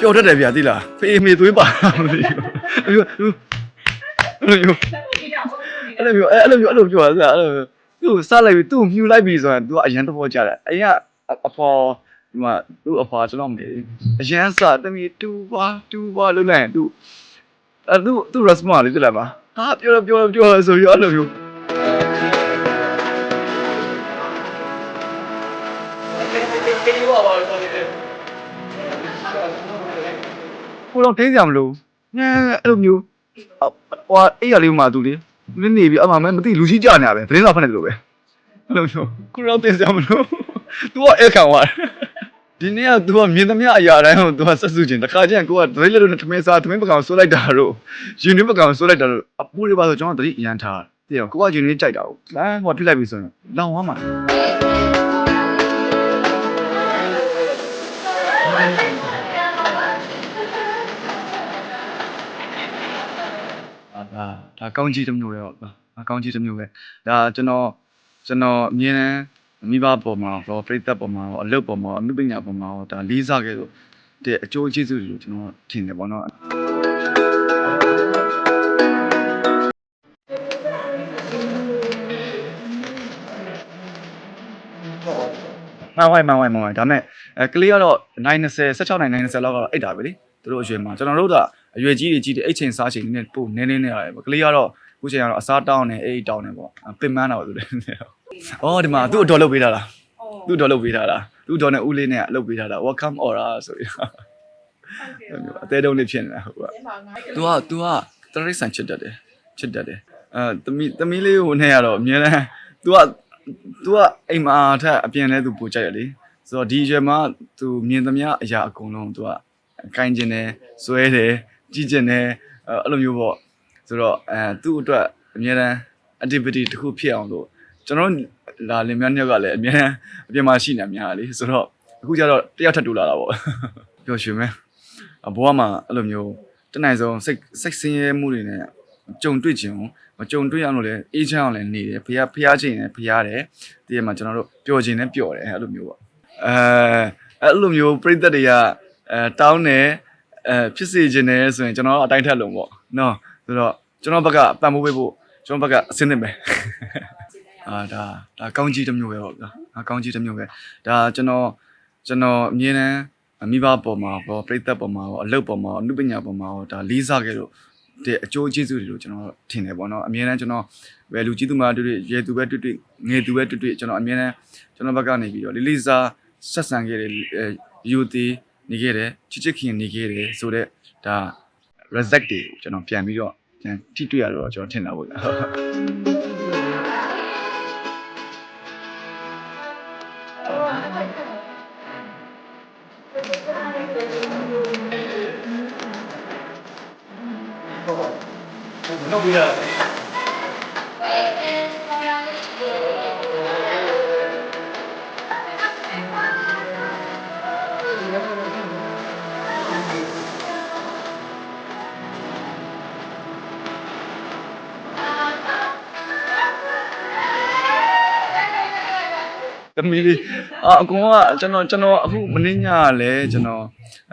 ပျော်တတ်တယ်ဗျာသိလားဖေးမေသွေးပါမသိဘူးအဲ့လိုအဲ့လိုမျိုးအဲ့လိုမျိုးအဲ့လိုမျိုးအဲ့လိုပြောတာအဲ့လိုသူ့စလိုက်ပြီးသူ့မြူလိုက်ပြီးဆိုရင် तू ကအရန်တဘောကြတယ်အရင်ကအဖေါ်ဒီမှာသူ့အဖေါ်ကျွန်တော်မနေအရန်စတမီတူပါတူပါလို့လိုက်ရင် तू အဲ့သူသူ response လေးသိလားပါဟာပြောတော့ပြောတော့ပြောတော့ဆိုပြီးအဲ့လိုမျိုး ဟိုတော့ထိစရာမလိုညအဲ့လိုမျိုးဟိုအေးရလေးမှသူလေနင်းနေပြီအမှမမသိလူကြီးကြနေရပဲသတင်းစာဖတ်နေတယ်လို့ပဲအဲ့လိုမျိုးခုတော့သိစရာမလို तू ကအဲ့ခံသွားဒီနေ့က तू ကမြင်သမျှအရာတိုင်းကို तू ကဆက်စုခြင်းတခါကျရင်ကိုကဒရိလက်လို့ထမင်းစားထမင်းပကောင်ဆိုးလိုက်တာတော့ယူနီပကောင်ဆိုးလိုက်တာတော့အပူတွေပါဆိုကျွန်တော်တတိအရန်ထားတယ်တည်တော့ကိုကယူနီကြိုက်တာဟုတ်လမ်းဟိုပြလိုက်ပြီဆိုရင်လောင်သွားမှာအာ ဒါဒါကောင်းကြီးတစ်မျိုးပဲဟုတ်လားအကောင်းကြီးတစ်မျိုးပဲဒါကျွန်တော်ကျွန်တော်အမြင်နဲ့မိဘပေါ်မှာတော့ပြိသက်ပေါ်မှာတော့အလုပ်ပေါ်မှာအမှုပညာပေါ်မှာတော့ဒါလေးစားခဲ့လို့တဲ့အကျိုးကျေးဇူးတွေကိုကျွန်တော်ထင်တယ်ပေါ့နော်မှန်ဝိုင်းမှန်ဝိုင်းမှန်ဝိုင်းဒါမဲ့အဲကလေးကတော့920 16နိုင်90လောက်ကတော့အိတ်တာပဲလေသူတို့အရွယ်မှာကျွန်တော်တို့က အရွယ်ကြီးတွေကြီးတယ်အိတ်ချိန်စားချိန်နည်းနည်းပိုနည်းနည်းနေရတယ်ပေါ့ကလေးကတော့ခုချိန်ကတော့အစားတောင်းနေအိတ်တောင်းနေပေါ့ပင်မန်းတာပေါ့သူလည်းအော်ဒီမှာသူ့အတော်လုပ်ပေးထားတာသူ့အတော်လုပ်ပေးထားတာသူ့အတော်နဲ့ဦးလေးနဲ့လုပ်ပေးထားတာ welcome order ဆိုပြီးအသေးတုံးလေးဖြစ်နေတာဟုတ်ကဲ့ तू က तू ကတရိတ်ဆန်ချစ်တတ်တယ်ချစ်တတ်တယ်အဲသမီးသမီးလေးကိုနဲ့ကတော့အများနဲ့ तू က तू ကအိမ်မှာထက်အပြင်လဲ तू ပိုကြိုက်ရလေဆိုတော့ဒီအရွယ်မှာ तू မြင်သမျှအရာအကုန်လုံး तू ကကိုင်းကျင်တယ်စွဲတယ် ကြီးကျင်တယ်အဲ့လိုမျိုးပေါ့ဆိုတော့အဲသူ့အတွက်အများတန်း activity တစ်ခုဖြစ်အောင်လို့ကျွန်တော်လာလင်မြတ်ညက်ကလည်းအများတန်းအပြင်မှာရှိနေများလေဆိုတော့အခုကျတော့တယောက်ထပ်တူလာတာပေါ့ပျော်ရွှင်မယ်အဘောကမှအဲ့လိုမျိုးတနိုင်ဆုံးစိတ်စိတ်ဆင်းရဲမှုတွေနဲ့ကြုံတွေ့ခြင်းမကြုံတွေ့အောင်လို့လည်းအေးချမ်းအောင်လည်းနေတယ်ဖះဖះခြင်းနဲ့ဖះတယ်တကယ်မှကျွန်တော်တို့ပျော်ခြင်းနဲ့ပျော်တယ်အဲ့လိုမျိုးပေါ့အဲအဲ့လိုမျိုးပြိသက်တွေကအဲတောင်းတယ် အဲဖြစ်စေခြင်းနဲ့ဆိုရင်ကျွန်တော်အတိုင်းထက်လုံးပေါ့နော်ဆိုတော့ကျွန်တော်ဘက်ကပံ့ပိုးပေးဖို့ကျွန်တော်ဘက်ကအစင်းနေမယ်အာဒါဒါကောင်းကြီးတစ်မျိုးပဲပေါ့ဗျာအာကောင်းကြီးတစ်မျိုးပဲဒါကျွန်တော်ကျွန်တော်အမြင်နဲ့မိဘပေါ်မှာပေါ့ပြိသက်ပေါ်မှာပေါ့အလုပ်ပေါ်မှာအမှုပညာပေါ်မှာပေါ့ဒါလေးစားခဲ့လို့တဲ့အကျိုးကျေးဇူးတွေကိုကျွန်တော်ထင်တယ်ပေါ့နော်အမြင်နဲ့ကျွန်တော်ဘယ်လူကြီးသူမတွေ့တွေ့ရဲသူပဲတွေ့တွေ့ငယ်သူပဲတွေ့တွေ့ကျွန်တော်အမြင်နဲ့ကျွန်တော်ဘက်ကနေပြီးတော့လေးလေးစားဆက်ဆံခဲ့တဲ့ယူသေး နေခဲ့တယ်ချစ်ချစ်ခင်နေခဲ့တယ်ဆိုတော့ဒါ result တွေကိုကျွန်တော်ပြန်ပြီးတော့ပြန်ထိတွေ့ရတော့ကျွန်တော်ထင်တာပေါ့ဗျာလုပ်ပြီးတော့ သမီးလေးအာအကောင်ကကျွန်တော်ကျွန်တော်အခုမင်းညကလည်းကျွန်တော်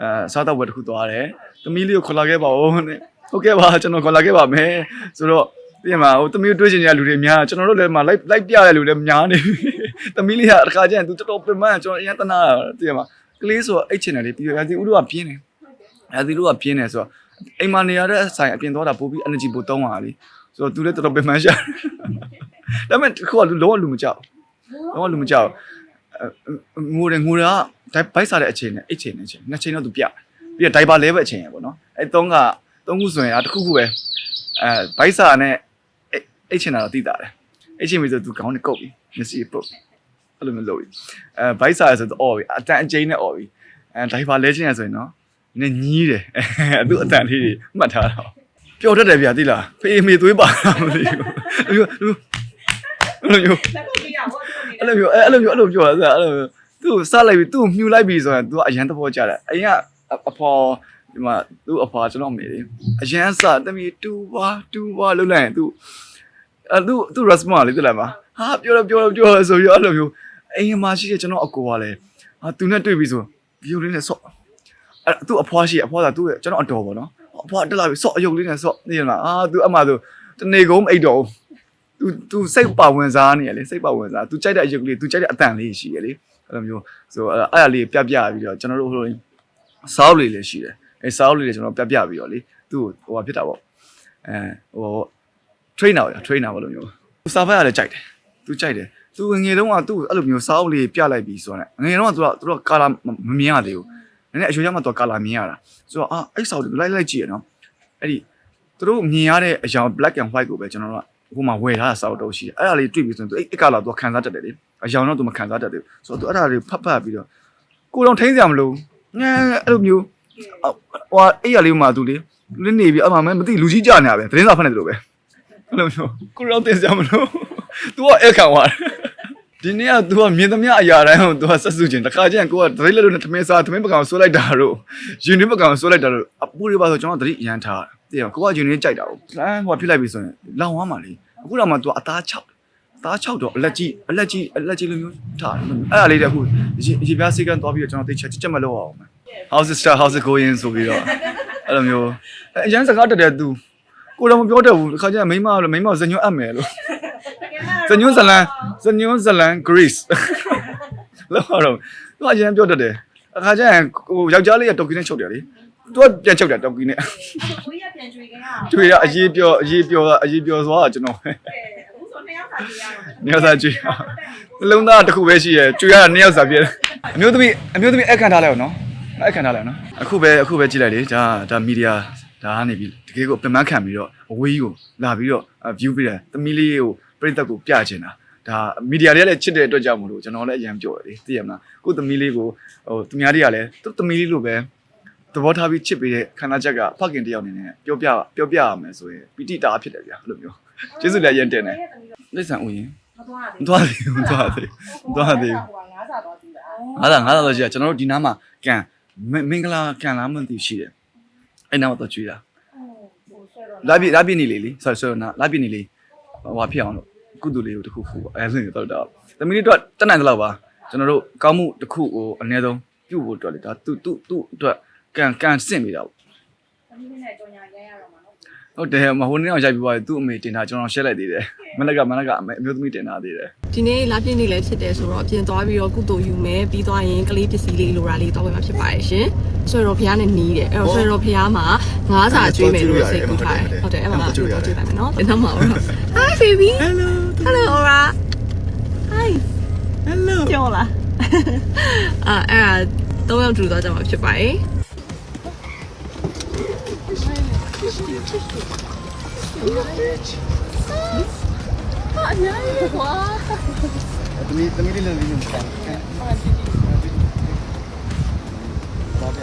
အဲစားတော့ဝယ်တစ်ခုသွားတယ်သမီးလေးကိုခေါ်လာခဲ့ပါဦးနဲ့ဟုတ်ကဲ့ပါကျွန်တော်ခေါ်လာခဲ့ပါမယ်ဆိုတော့ပြင်မှာဟိုသမီးကိုတွေးချင်ကြလူတွေများကျွန်တော်တို့လည်းမလိုက်လိုက်ပြရတဲ့လူလည်းများနေပြီသမီးလေးကတစ်ခါကျရင်သူတော်တော်ပြင်မှကျွန်တော်အရင်တနာပြင်မှာကလေးဆိုတော့အိတ်ချင်တယ်လေပြီးတော့ဒီဥတို့ကပြင်းတယ်အဲဒီတို့ကပြင်းတယ်ဆိုတော့အိမ်မှာနေရတဲ့အဆိုင်အပြင်သွားတာပို့ပြီး energy ပို့တောင်းပါလေဆိုတော့သူလည်းတော်တော်ပြင်မှရှာဒါပေမဲ့ခုကလုံးဝလူမကြောက် လုံးဝလူမကြောက်ငိုတယ်ငိုတာကဘိုက်စားတဲ့အချိန်နဲ့အိတ်ချိန်နဲ့ချိန်နှစ်ချိန်တော့သူပြပြီးတော့ဒိုင်ဘာလဲပဲအချိန်ရပေါ့နော်အဲသုံးကသုံးခုဆိုရင်အတစ်ခုခုပဲအဲဘိုက်စားနဲ့အိတ်အိတ်ချိန်တာတော့သိတာတယ်အိတ်ချိန်ပြီဆိုသူခေါင်းနဲ့ကုတ်ပြီမျက်စိပုတ်အဲ့လိုမျိုးလုပ်ပြီအဲဘိုက်စားရဆိုတော့အော်ပြီအတန်အကျိန်းနဲ့အော်ပြီအဲဒိုင်ဘာလဲချိန်ရဆိုရင်နော်နည်းညီးတယ်အဲသူအတန်လေးတွေမှတ်ထားတော့ပျော်တတ်တယ်ဗျာသိလားဖေးမေသွေးပါမသိဘူးအဲ့လိုမျိုး အဲ့လိုမျိုး အဲ့လိုမျိုးအဲ့လိုမျိုးအဲ့လိုမျိုးအဲ့လိုမျိုးသူ့စလိုက်ပြီးသူ့မြူလိုက်ပြီးဆိုရင် तू အရန်သဘောကျတယ်အရင်ကအဖေါ်ဒီမှာသူ့အဖေါ်ကျွန်တော်မေလေအရန်စတမီတူပါတူပါလှုပ်လိုက်ရင် तू အဲ့သူသူ response လေးတွေ့လိုက်ပါဟာပြောတော့ပြောတော့ပြောတော့ဆိုပြီးအဲ့လိုမျိုးအိမ်မှာရှိတဲ့ကျွန်တော်အကိုကလည်းဟာ तू နဲ့တွေ့ပြီဆိုဗီယိုလေးနဲ့ဆော့ အဲ့သူ့အဖွားရှိအဖွားကသူ့ရဲ့ကျွန်တော်အတော်ပေါ့နော်အဖွားတက်လာပြီဆော့အယုတ်လေးနဲ့ဆော့နေရလားအာသူအမှဆိုတနေကုန်အိတ်တော် သူသူစိတ်ပါဝင်စားနေရလေစိတ်ပါဝင်စားသူကြိုက်တဲ့အယုတ်လေးသူကြိုက်တဲ့အတန်လေးရှိရလေအဲ့လိုမျိုးဆိုအဲ့အဲ့ဒါလေးပြပြပြီးတော့ကျွန်တော်တို့ဟိုစောက်လေးလည်းရှိတယ်အဲစောက်လေးလည်းကျွန်တော်ပြပြပြီးတော့လေသူ့ဟိုဟာဖြစ်တာပေါ့အဲဟို trainer ပါ trainer ပါလို့မျိုးသူစာဖတ်ရတယ်ကြိုက်တယ်သူကြိုက်တယ်သူငယ်တုန်းကသူ့အဲ့လိုမျိုးစောက်လေးပြလိုက်ပြီးဆိုတော့ငယ်တုန်းကသူကသူကကာလာမမြင်ရသေးဘူးနည်းနည်းအရွယ်ရမှသူကကာလာမြင်ရတာဆိုတော့အာအဲ့စောက်လေးလိုက်လိုက်ကြည့်ရနော်အဲ့ဒီသူတို့မြင်ရတဲ့အရောင် black and white ကိုပဲကျွန်တော်တို့က ဟိုမှာဝယ်ထားတာစောက်တော့ရှိတယ်အဲ့ဒါလေးတွေ့ပြီးဆိုရင်သူအဲ့အဲ့ကာလာသူခံစားတတ်တယ်လေအရောင်တော့သူမခံစားတတ်သေးဘူးဆိုတော့သူအဲ့ဒါလေးဖတ်ဖတ်ပြီးတော့ကိုတော့ထိန်းစရာမလိုငဲအဲ့လိုမျိုးဟိုအဲ့ရလေးမှသူလေလူနေပြီးအမှမသိလူကြီးကြနေရပဲသတင်းစာဖတ်နေတယ်လို့ပဲအဲ့လိုမျိုးကိုရောတင်စရာမလို तू ကအဲ့ခံသွားတယ် ဒီနေ့က तू ကမြင်သမျှအရာတိုင်းကို तू ကဆက်စုခြင်းတခါကျရင်ကိုကဒရိလက်လို့နဲ့သမင်းစားသမင်းပကောင်ဆွဲလိုက်တာတို့ယူနီပကောင်ဆွဲလိုက်တာတို့အပူတွေပါဆိုကျွန်တော်ဒရိအရန်ထားတယ်ကိုကယူနီကြိုက်တာကိုလမ်းဟိုဖြစ်လိုက်ပြီဆိုရင်လောင်သွားမှလေအခုတော့မှ तू အသား6အသား6တော့အလက်ကြီးအလက်ကြီးအလက်ကြီးလိုမျိုးထားတယ်အဲ့ဒါလေးတည်းအခုရေရေပြားစိတ်ကန်သွားပြီးတော့ကျွန်တော်သိချက်ချက်မလို့အောင်မယ် house sister house going ဆိုပြီးတော့အဲ့လိုမျိုးအရန်စကားတက်တယ် तू ကိုတော့မပြောတတ်ဘူးတစ်ခါကျရင်မိမလို့မိမဇညွန့်အပ်မယ်လို့ ဇညွန့်ဇလန်ဇညွန့်ဇလန် Greece လောက်တော့သူအရင်ပြောတတ်တယ်အခါကျရင်ဟိုယောက်ျားလေးကတော်ကီနဲ့ချုပ်တယ်လေသူကပြန်ချုပ်တယ်တော်ကီနဲ့ကိုကြီးကပြန်ကျွေခဲ့ရအောင်ကျွေရအရေးပြောအရေးပြောအရေးပြောသွားတာကျွန်တော်ပဲအခုဆိုနှစ်ယောက်စာကျွေးရအောင်နှစ်ယောက်စာကျွေးရအောင်နှလုံးသားတစ်ခုပဲရှိရယ်ကျွေရတာနှစ်ယောက်စာပြည့်တယ်အမျိုးသမီးအမျိုးသမီးအခန့်ထားလိုက်အောင်နော်အခန့်ထားလိုက်အောင်နော်အခုပဲအခုပဲကြည့်လိုက်လေဒါဒါမီဒီယာဒါကနေပြီးတကယ်ကိုပြန်မှန်းခံပြီးတော့အဝေးကြီးကိုလာပြီးတော့ view ပေးတယ်သမီးလေးကို ပြိသက်ကိုပြချင်တာဒါမီဒီယာတွေကလည်းချစ်တဲ့အတွက်ကြောင့်မလို့ကျွန်တော်လည်းအရင်ပြောတယ်လေသိရမလားကိုသမီးလေးကိုဟိုသူများတွေကလည်းသူသမီးလေးလိုပဲသဘောထားပြီးချစ်ပေးတဲ့ခန္ဓာချက်ကဖခင်တယောက်အနေနဲ့ပြောပြပြောပြရမယ်ဆိုရင်ပီတိတာဖြစ်တယ်ဗျာအဲ့လိုမျိုးကျေးဇူးလည်းအရင်တင်တယ်လက်ဆန်ဦးရင်မသွားမသွားသေးဘူးမသွားသေးဘူးမသွားသေးဘူးဟိုကငါးစာသွားကြည့်တာငါးသာငါးသာတော့ရှိတာကျွန်တော်တို့ဒီနားမှာကန်မမင်္ဂလာကန်လားမသိဘူးရှိတယ်အဲ့နားမှာတော့ကျွေးတာဟိုဆွဲတော့လာပြလာပြနေလေလေ sorry sorry နာလာပြနေလေဟိုဖြစ်အောင်လို့ ကုသိုလ်လေးကိုတစ်ခုခုပေါ့အဲဆိုရင်တော့တော့သမီးလေးတို့တက်နိုင်သလောက်ပါကျွန်တော်တို့ကောင်းမှုတစ်ခုကိုအနည်းဆုံးပြုတ်ဖို့အတွက်လေဒါသူသူသူအတွက်ကန်ကန်စင့်နေတာပေါ့သမီးလေးနဲ့ကြောင်ညာရိုက်ရတော့မှာနော်ဟုတ်တယ်မဟိုနေ့အောင်ရိုက်ပြီးသွားတယ်သူ့အမေတင်တာကျွန်တော်ရှက်လိုက်သေးတယ်မနက်ကမနက်ကအမေအမျိုးသမီးတင်တာသေးတယ်ဒီနေ့လာပြည့်နေ့လည်းဖြစ်တယ်ဆိုတော့အပြင်သွားပြီးတော့ကုသိုလ်ယူမယ်ပြီးသွားရင်ကလေးပစ္စည်းလေးလိုရာလေးတောင်းပေးမှာဖြစ်ပါတယ်ရှင်ဆွေတော်ဖះနဲ့နီးတယ်အဲ့တော့ဆွေတော်ဖះမှာငါးစာကျွေးမယ်လို့စိတ်ကူးထားတယ်ဟုတ်တယ်အဲ့မှာကျွေးတော့ကျွေးလိုက်မယ်နော်ဒီနောက်မှာတော့ Hi baby Hello Hello Aura Hi Hello ပြောလားအာအဲ့ဒါတော့ရောက်တူသွားကြမှာဖြစ်ပါတယ်သမီးသမီးလေးလည်းလေးနေပါဘာပြ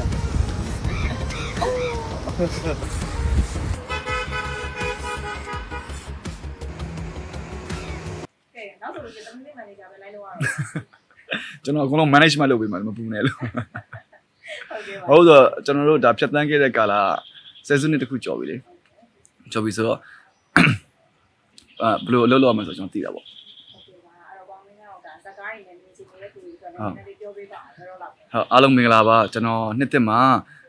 က်ဆိုလို့ရှိရင်သမီးလေးမန်နေဂျာပဲလိုက်လို့ရအောင်ကျွန်တော်အကုန်လုံး management လုပ်ပေးမှာမပူနဲ့လို့ဟုတ်ကဲ့ပါဟုတ်ဆိုတော့ကျွန်တော်တို့ဒါဖြတ်တန်းခဲ့တဲ့ကာလဆယ်စုနှစ်တခုကျော်ပြီလေကျော်ပြီဆိုတော့အာဘယ်လိုအလုပ်လုပ်ရမလဲဆိုတော့ကျွန်တော်သိတာပေါ့ဟုတ်ကဲ့ပါအဲ့တော့ပေါင်းမင်းကတော့ဒါဇက်ကားရင်းနဲ့မြင်ချင်နေတဲ့သူတွေအတွက်လည်းနည်းနည်းလေးပြောပေးပါအောင်ဘယ်တော့လောက်ဟုတ်အားလုံးမင်္ဂလာပါကျွန်တော်နှစ်သက်မှာ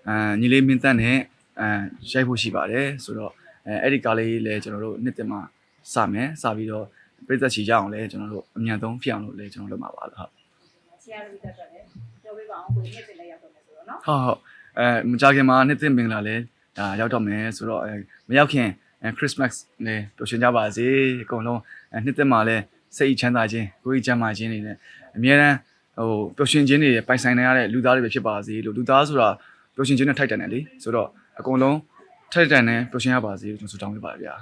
အဲညီလေးမင်းတန်းနဲ့အဲရိုက်ဖို့ရှိပါတယ်ဆိုတော့အဲအဲ့ဒီကားလေးလည်းကျွန်တော်တို့နှစ်သက်မှာစမယ်စပြီးတော့ ပြည်သက်ချီရအောင်လဲကျွန်တော်တို့အမြန်ဆုံးဖြစ်အောင်လို့လဲကျွန်တော်လုပ်မှာပါလို့ဟုတ်ချီရလို့တက်တယ်လေပြောပေးပါအောင်ကိုကြီးနှစ်တင်လေးရောက်တော့မယ်ဆိုတော့နော်ဟုတ်ဟုတ်အဲမကြခင်မှာနှစ်သက်မင်္ဂလာလဲဒါရောက်တော့မယ်ဆိုတော့အဲမရောက်ခင်အဲခရစ်စမတ်နဲ့ပျော်ရွှင်ကြပါစေအကုန်လုံးအဲနှစ်သက်မှာလဲစိတ်ချမ်းသာခြင်းကိုယ်ကြီးချမ်းသာခြင်းတွေနဲ့အမြဲတမ်းဟိုပျော်ရွှင်ခြင်းတွေပိုင်ဆိုင်နေရတဲ့လူသားတွေပဲဖြစ်ပါစေလို့လူသားဆိုတာပျော်ရွှင်ခြင်းနဲ့ထိုက်တန်တယ်လေဆိုတော့အကုန်လုံးထိုက်တန်နဲ့ပျော်ရွှင်ရပါစေလို့ကျွန်တော်ဆုတောင်းပေးပါဗျာ